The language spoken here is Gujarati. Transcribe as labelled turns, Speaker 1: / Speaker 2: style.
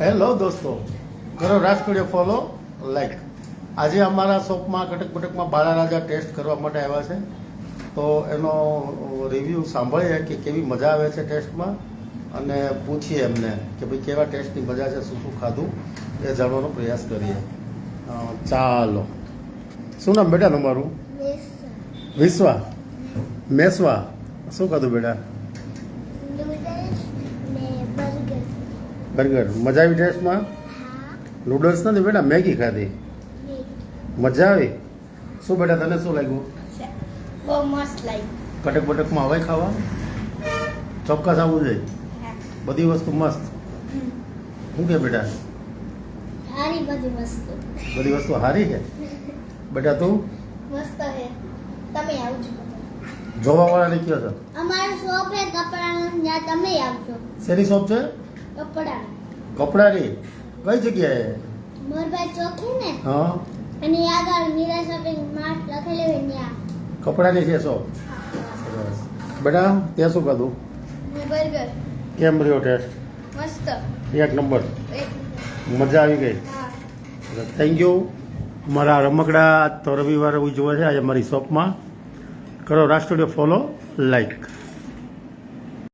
Speaker 1: હેલો દોસ્તો. કરો રાજકોડીઓ ફોલો લાઈક આજે અમારા શોપમાં કટક બટકમાં બાળા રાજા ટેસ્ટ કરવા માટે આવ્યા છે. તો એનો રિવ્યૂ સાંભળીએ કે કેવી મજા આવે છે ટેસ્ટમાં અને પૂછીએ એમને કે ભાઈ કેવા ટેસ્ટની મજા છે શું શું ખાધું એ જાણવાનો પ્રયાસ કરીએ. ચાલો. શું નામ બેટા તમારું? વિશ્વા. મેસવા શું ખાધું બેટા
Speaker 2: નૂડલ્સ ને બર્ગર
Speaker 1: બર્ગર. મજા આવી ટેસ્ટમાં નૂડલ્સ નથી બેટા મેગી ખાધી. મજા આવી? શું બેટા તને શું લાગ્યું?
Speaker 2: બહુ મસ્ત લાગ્યું.
Speaker 1: કટક બટકમાં હવે ખાવા? ચોક્કસ આવવું જોઈએ બધી વસ્તુ મસ્ત. શું કે બેટા?
Speaker 2: સારી બધી વસ્તુ.
Speaker 1: બધી વસ્તુ સારી છે? બેટા તું?
Speaker 2: મસ્ત છે. તમે આવજો.
Speaker 1: જોવા વાળાને કયો છો?
Speaker 2: અમારું શોપ હે કપડાનું. ત્યાં તમે આવજો.
Speaker 1: શેની શોપ છે?
Speaker 2: કપડા.
Speaker 1: કપડાની કઈ જગ્યાએ?
Speaker 2: મોરબાઈ ચોકી ને?
Speaker 1: હા.
Speaker 2: અને આગળ મીરા શોપિંગ માર્ટ લખેલું હોય ત્યાં.
Speaker 1: કપડાની છે સો સરસ. બેટા ત્યાં શું ખાધું?
Speaker 2: બર્ગર.
Speaker 1: કેમ રહ્યો ટેસ્ટ?
Speaker 2: મસ્ત.
Speaker 1: એક નંબર. મજા આવી ગઈ? થેન્ક યુ મારા રમકડા તો રવિવારે ઉજવે છે. આજે મારી શોપમાં. કરો રાષ્ટ્રીય ફોલો લાઈક